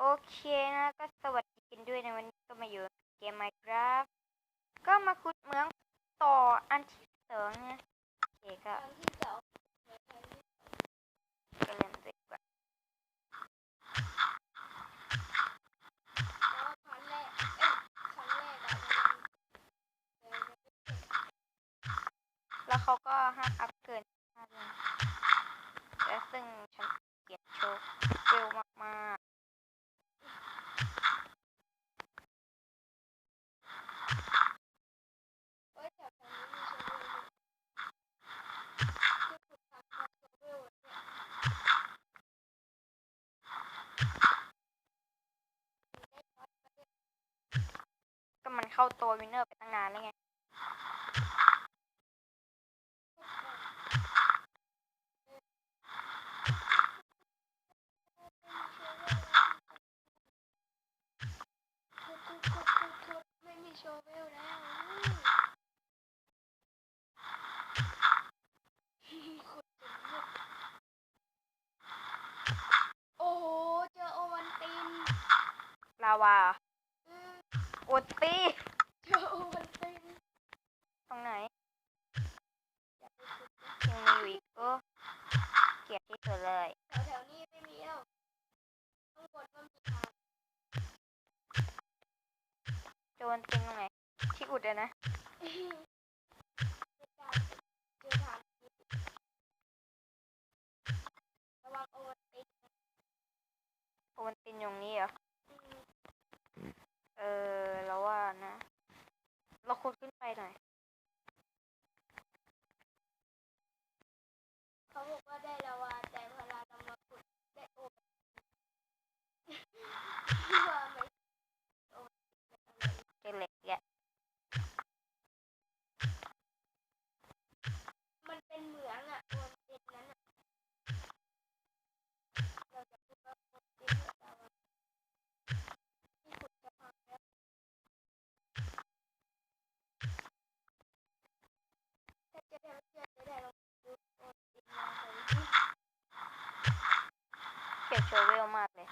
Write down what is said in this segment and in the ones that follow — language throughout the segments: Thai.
โอเคนะก็สวัสดีกันด้วยในวันนี้ก็มาอยู่เกม Minecraft ก็มาขุดเหมืองต่ออันที่สองนะโอเคก็ครั้งที่สองก็เริ่มเลยดีกว่าแล้วเครั้งแรกอะมันยังยังไม่เสร็จแล้วเขาก็ห้ามอัพเกินห้าเดือนและซึ่งฉันเกลียดโชว์เร็วมาก เอ้ยแถวๆนี้มีโชว์ด้วยที่ขุดทางคาโชว์ด้วยเนี่ยมีได้ท็อตมาด้วย ๆ ก็มันเข้า ตัววินเนอร์ไปตั้งนานแล้วไงไม่มีโชว์เวลแล้วขุดจนมืดโอ้โหเจอโอวันตินลาวาอืมอุดตีเจอ โอวันตินตรงไหนอยากไปขุดนะยังมีอยู่อีกโอ้เกลียดที่สุดเลยแถวๆนี้ไม่มีแล้วข้างบนก็มีทางโจนติงตรงไหนที่อุดเลยนะ เจอทางเจอทางนี้ระวังโอวันตินนะ โอนตินอยู่ตรงนี้เหรอ อืม เออเราว่านะ เรา ขุดขึ้นไปหน่อย เขาบอกว่าได้ลาวาแต่เวลาเรามาขุดได้โอวันตินว่าไหมโอวันตินเป็นอะไร เจอเหล็กแยะ มันเป็นเหมืองอะโอวันตินนั้นอะเราจะพูดว่าโอวันตินหรือลาวาที่ขุดจะพังแล้วถ้าจะได้เชื่อจะได้ลองดูโอวันตินลองไปดิ เกลียดโชว์เวลมากเลย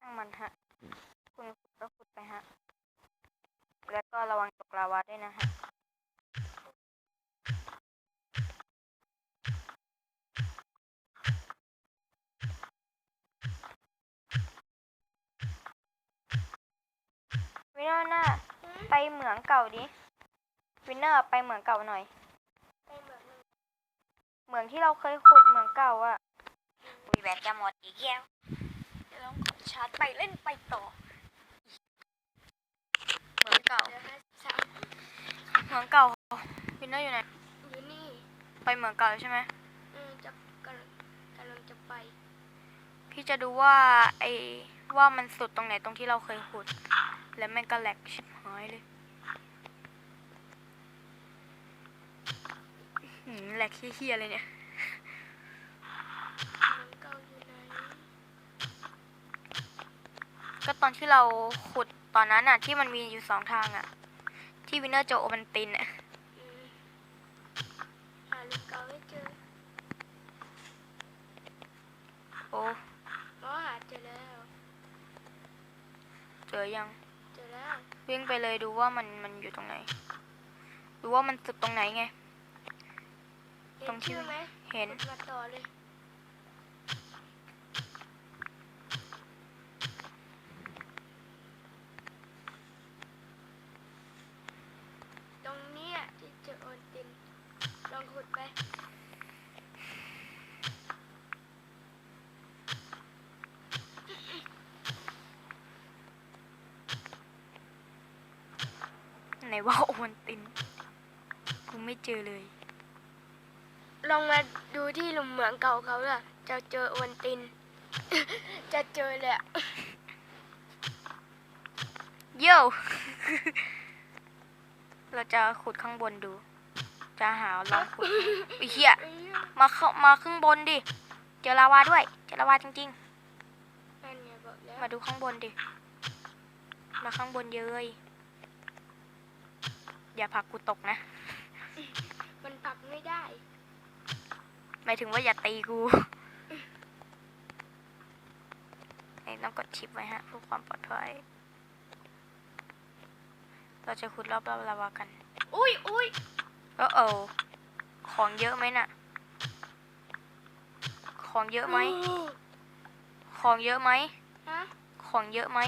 ช่าง มันฮะ คุณก็ขุดไปฮะ แล้วก็ระวังตกลาวาด้วยนะฮะวินเนอร์น่ะไปเหมืองเก่าดิ วินเนอร์ไปเหมืองเก่าหน่อย เหมืองที่เราเคยขุดเหมืองเก่าอะวีแบตจะหมดอีกแล้ว ชาร์จไปเล่นไปต่อ เหมืองเก่าเหมืองเก่าวินเนอร์อยู่ไหนอยู่นี่ไปเหมืองเก่าใช่ไหมเออจะกำลังกำลังจะไป พี่จะดูว่าไอ้ว่ามันสุดตรงไหนตรงที่เราเคยขุด แล้วแม่งก็แหลกชิบหายเลยหืมแหลกเฮี้ยๆเลยเนี่ย เหมืองเก่าอยู่ไหน ก็ ตอนที่เราขุดตอนนั้นอะที่มันมีอยู่สองทางอะที่วินเนอร์เจอโอบันตินอะอืมหาลูกเก่าไม่เจอโอ้อ๋อหาเจอแล้ว เจอยัง เจอแล้ว วิ่งไปเลยดูว่ามันมันอยู่ตรงไหน ดูว่ามันสุดตรงไหนไงเห็ตรนงที่ชื่อไหมเห็นกดมาต่อเลย ตรงเนี้ยที่เจอโอนติน ลองขุดไป ไหน ว่าโอบันตินกูไม่เจอเลย ลองมาดูที่หลุมเหมืองเก่าเขาอะจะเจอโอนติน จะเจอเลยอะโย่เราจะขุดข้างบนดู จะหาลองขุดไอ้เหี้ยเอ้ยมาเข้ามาข้างบนดิ เจอลาวาด้วย เจอลาวาจริงนั่นไงบอกแล้วๆมาดูข้างบนดิ มาข้างบนเยย อย่าผลักกูตกนะ มันปักไม่ได้ หมายถึงว่าอย่าตีกูไอ้ต้องกดชิปไว้ฮะเพื่อความปลอดภัย เราจะขุดรอบๆลาวากันอุ้ยอุ้ยก็เออของเยอะไหมน่ะ ของเยอะไหม ของเยอะไหม ฮะ ของเยอะไหม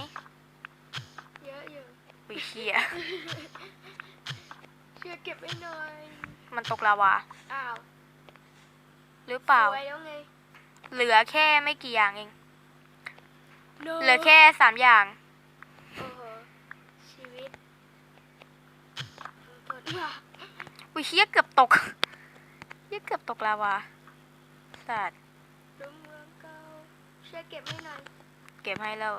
เยอะอยู่ วิเชีย ช่วยเก็บไว้หน่อย มันตกลาวา อ้าวหรือเปล่า สวยแล้วไง เหลือแค่ไม่กี่อย่างเอง No เหลือแค่สามอย่าง โอ้โหชีวิตทนมากวิเชียเกือบตกเหี้ยเกือบตกลาวาสัตว์ดมเมืองเก่าช่วยเก็บไว้หน่อยเก็บให้แล้ว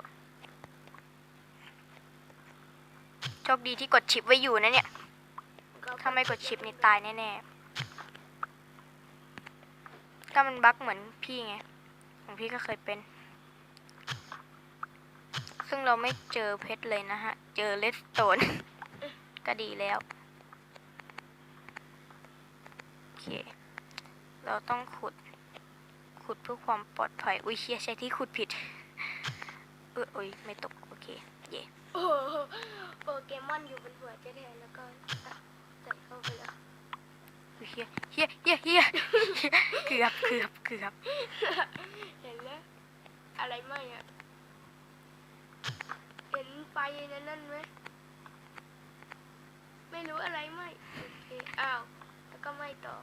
โชคดีที่กดชิปไว้อยู่นะเนี่ย ถ้าไม่กดชิปนี่ตายแน่ๆ ก็มันบั๊กเหมือนพี่ไง ของพี่ก็เคยเป็น ซึ่งเราไม่เจอเพชรเลยนะฮะ เจอเลสโตน ก็ดีแล้ว โอเค เราต้องขุด ขุดเพื่อความปลอดภัย อุ้ยเชียใช้ที่ขุดผิด เออโอ้ยไม่ตก โอเค เย่โอ้โหโปเกมอนอยู่บนหัวเจ๊แทนแล้วก็ ใส่เข้าไปแล้วอุ๊ยเฮียเฮียเฮียเฮียเกือบเกือบเกือบเห็นแล้วอะไรไหมอะเห็นไฟนั่นนั่นไหมไม่รู้อะไรไหมโอเคอ้าวแล้วก็ไม่ต่อ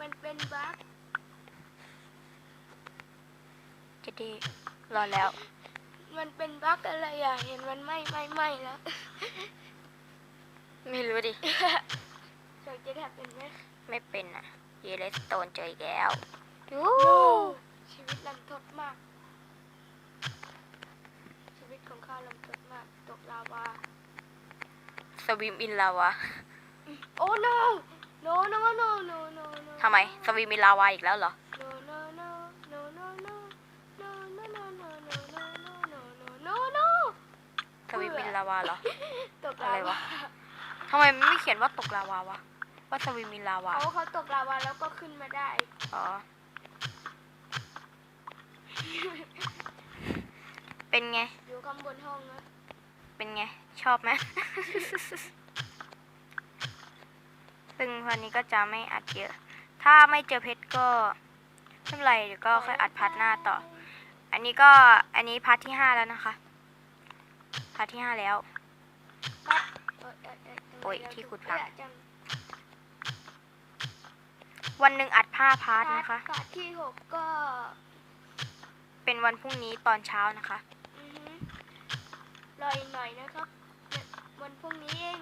มันเป็นบั๊กจะดีรอแล้ว มันเป็นบั๊กอะไรอะ เห็นมันไหม่ไหม่ไหม่แล้ว ไม่รู้ดิ เจอเจ๊แทบเป็นไหมไม่เป็นอะเยเลสโตนเจออีกแล้วชีวิตลันทดมาก ชีวิตของข้าลันทดมาก ตกลาวา สวิมอินลาวาโอ้ no no no no no no no ทำไม สวิมอินลาวาอีกแล้วเหรอ no no no no no no no no no no no no no no no no สวิมอินลาวาเหรอ ตกอะลาไรวาวะ ทำไมมันไม่เขียนว่าตกลาวาวะ ว่าสวิมอินลาวา เขาเขาตกลาวาแล้วก็ขึ้นมาได้ อ๋อ เป็นไง อยู่ข้างบนห้องนะเป็นไง ชอบไหม ซึ่งวันนี้ก็จะไม่อัดเยอะ ถ้าไม่เจอเพชรก็ไม่เป็นไรเดี๋ยวก็ค่อยอัดพาร์ทหน้าต่อ อันนี้ก็อันนี้พาร์ทที่ห้าแล้วนะคะ พาร์ทที่ห้าแล้ว ปั๊บเอ้ยเอ้ยเอ้ย ทำไมโอ้ยเราที่ขุดถูกพังเอื้อจังวันหนึ่งอัดผ้าพาร์ทนะคะพาร์ทที่หกก็ เป็นวันพรุ่งนี้ตอนเช้านะคะอือฮึรออีกหน่อยนะครับเนี่ยวันพรุ่งนี้เอง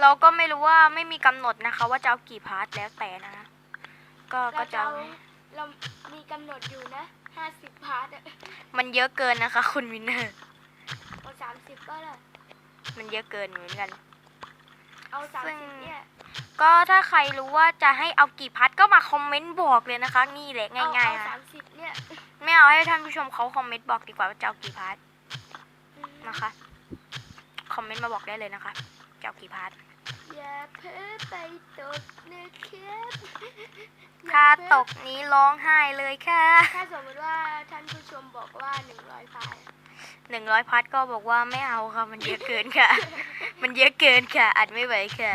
เราก็ไม่รู้ว่าไม่มีกำหนดนะคะ ว่าจะเอากี่พาร์ทแล้วแต่นะคะก็ก็เราจะจะเอาเอาเรามีกำหนดอยู่นะห้าสิบพาร์ทอะมันเยอะเกินนะคะ คุณวินเนอร์เอาสามสิบก็ได้ มันเยอะเกินเหมือนกัน เอาสามซึ่งสิบเนี่ยก็ถ้าใครรู้ว่าจะให้เอากี่พาร์ทก็มาคอมเมนต์บอกเลยนะคะ นี่แหละเอาง่ายเอาๆสาค่ะมสิบเนี่ยไม่เอาให้ท่านผู้ชมเขาคอมเมนต์บอกดีกว่าว่าจะเอากี่พาร์ทอืมนะคะ คอมเมนต์มาบอกได้เลยนะคะจะเอากี่พาร์ทอย่าเพ้อไปตกนะครับถ้าตกนี้ร้องไห้เลยค่ะ ถ้าสมมติว่าท่านผู้ชมบอกว่าหนึ่งร้อยพาร์ท หนึ่งร้อยพาร์ทก็บอกว่าไม่เอาค่ะ มันเยอะเกินค่ะ มันเยอะเกินค่ะ อัดไม่ไหวค่ะ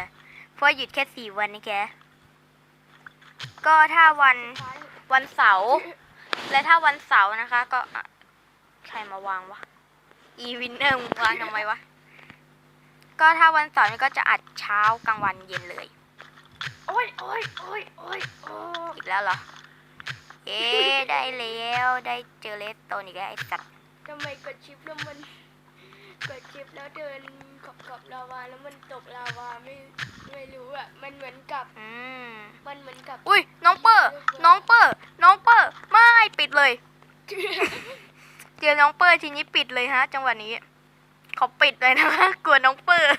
เพราะหยุดแค่สี่วันนี่แก ก็ถ้าวันพาร์ทวันเสาร์และถ้าวันเสาร์นะคะ ก็อะใครมาวางวะ อีวินเนอร์วางทำไมวะ ก็ถ้าวันเสาร์นี่ก็จะอัดเช้ากลางวันเย็นเลย โอ้ยโอ้ยโอ้ยโอ้ยโอ้ยอีกแล้วเหรอ เอ๊ะได้แล้ว ได้เจอเลสโตนอีกแล้วไอ้สัตว์ ทำไมกดชิปแล้วมันกดชิปแล้วเดินขอบขอบลาวาแล้วมันตกลาวาไม่ไม่รู้อะมันเหมือนกับอืมมันเหมือนกับอุ้ยน้องเปอร์น้องเปอร์น้องเปอร์ไม่ปิดเลยเจอน้องเปอร์ทีนี้ปิดเลยฮะ จังหวะนี้เขาปิดเลยนะคะกลัวน้องเปอร์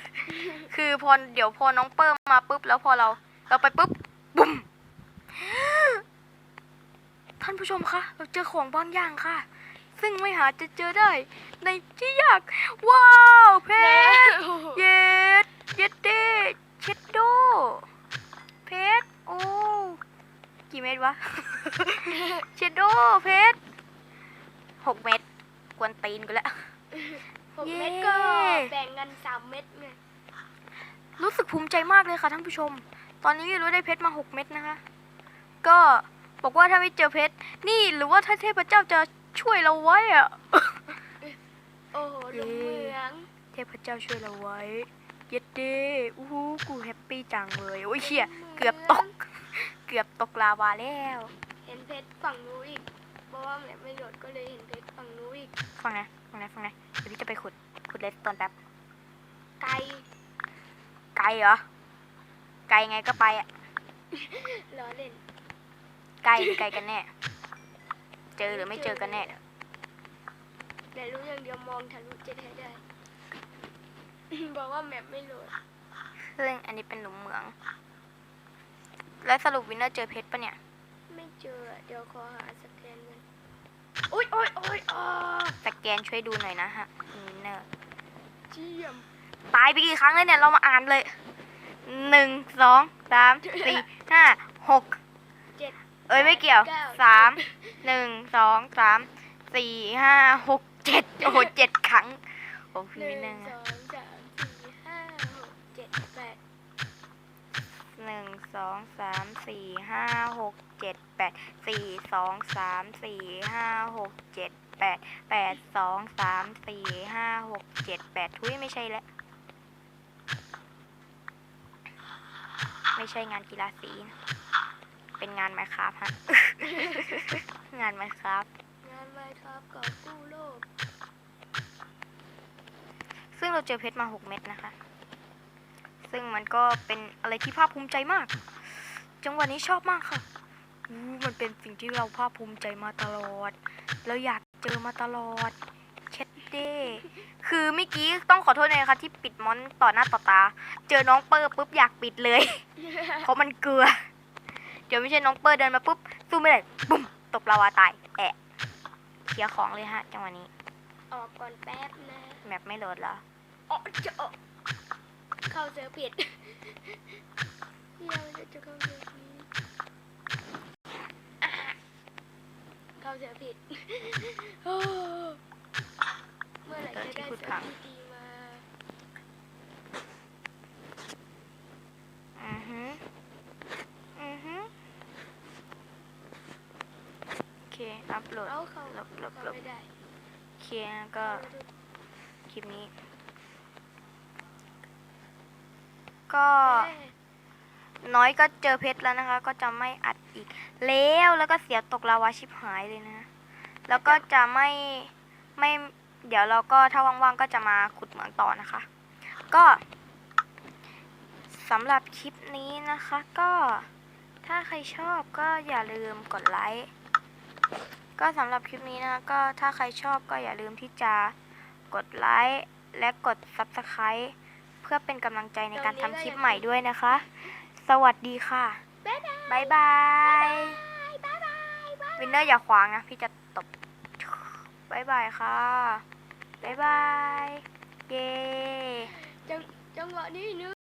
คือพอเดี๋ยวพอน้องเปอร์มาปุ๊บแล้วพอเรา เราไปปุ๊บบุ้มท่านผู้ชมคะเราเจอของบางอย่างค่ะ ซึ่งไม่หาจะเจอได้ ในที่ยาก ว้าวเพแม่ชรเย็ดเย็ดเด้เช็ดโด เพชรโอ้กี่เม็ดวะ เชดโดเพชรหกเม็ดกวนตีนกูแล้วหกเย้เม็ดก็แบ่งกันสามเม็ดไงรู้สึกภูมิใจมากเลยค่ะท่านผู้ชม ตอนนี้รู้ได้เพชรมาหกเม็ดนะคะ ก็บอกว่าถ้าไม่เจอเพชร นี่หรือว่าถ้าเทพเจ้าจะ ช่วยเราไว้อะโอ้โหหลงเหมือง เทพเจ้าช่วยเราไว้ เย็ดเด้อู้หูกูแฮปปี้จังเลย โอ้ยเชี่ยเกือบตก เกือบตกลาวาแล้ว เห็นเพชรฝั่งนู้นอีกเพราะว่าแม่ไม่โหลดก็เลยเห็นเพชรฝั่งนู้นอีก ฟังนะฟังนะฟังนะเดี๋ยวพี่จะไปขุด ขุดเลสตอนแป๊บ ไกล ไกลเหรอ ไกลไงก็ไปอะ ล้อเล่น ไกลหรือไกลกันแน่เจอหรือไม่เจอกันแน่แต่รู้อย่างเดียวมองทะลุเจ็ดให้ได้ บอกว่าแมปไม่โหลดซึ่งอันนี้เป็นหลุมเหมือง แล้วสรุปวินเนอร์เจอเพชรปะเนี่ย ไม่เจออะเดี๋ยวขอหาสแกนกันโอ๊ยโอ๊ยโอ๊ยอ๋อสแกนช่วยดูหน่อยนะฮะวินเนอร์เจียมตายไปกี่ครั้งแล้วเนี่ย เรามาอ่านเลยหนึ่งสองสามสี่ห้าหกเจ็ดเอ้ยไม่เกี่ยวก้สามหนึ่งสองสามสี่ห้าหกเจ็ดโอ้โหเจ็ดครั้งโอ้หพี่นึ่วิงนเนอร์สองสามสี่ห้าหกเจ็ดแปดหนึ่งสองสามสี่ห้าหกเจ็ดแปดสี่สองสามสี่ห้าหกเจ็ดแปดแปดสองสามสี่ห้าหกเจ็ดแปดทุยไม่ใช่แล้วไม่ใช่งานกีฬาสีนะ เป็นงานไมครับฮะ งานไมครับ งานไมครับก่อกู้โลกซึ่งเราเจอเพชรมาหกเม็ดนะคะ ซึ่งมันก็เป็นอะไรที่ภาคภูมิใจมาก จังหวะนี้ชอบมากค่ะอู้มันเป็นสิ่งที่เราภาคภูมิใจมาตลอด เราอยากเจอมาตลอดเช็ดเด้คือเมื่อกี้ต้องขอโทษเลยนะคะที่ปิดมอนต่อหน้าต่อตา เจอน้องเปอร์ปุ๊บอยากปิดเลย เพราะมันเกลือเดี๋ยวไม่ใช่น้องเปอร์เดินมาปุ๊บสู้ไม่ได้บุ้มตกลาวาตายแอะเคลียร์ของเลยฮะจังหวะนี้ออกก่อนแป๊บนะแมปไม่โหลดแล้วอ๋อจะออกเข้าเจอผิดเดี๋ยวจะเข้าเจอผิดอะเข้าเจอผิดโอ้เมื่อไหร่จะได้เจอที่ดีมา อือฮึอือฮึโอัพโหลดเอาเข้าลบลบเข้าลบไม่ได้โอเคก็คลิปนี้ ก็น้อยก็เจอเพชรแล้วนะคะ ก็จะไม่อัดอีกแล้วแล้วก็เสียตกลาวาชิบหายเลยนะ แล้วก็จะไม่ไม่เดี๋ยวเราก็ถ้าว่างๆก็จะมาขุดเหมืองต่อนะคะ ก็สำหรับคลิปนี้นะคะ ก็ถ้าใครชอบก็อย่าลืมกดไลค์ ก็สำหรับคลิปนี้นะก็ถ้าใครชอบก็อย่าลืมที่จะกดไลค์และกด Subscribe เพื่อเป็นกำลังใจในการทำคลิปใหม่ด้วยนะคะ สวัสดีค่ะ บ๊ายบาย บ๊ายบายบ๊ายบายบ๊ายบายวินเนอร์อย่าขวางนะ พี่จะตบ บ๊ายบายค่ะ บ๊ายบาย เย้ จังจังหวะนี้นึก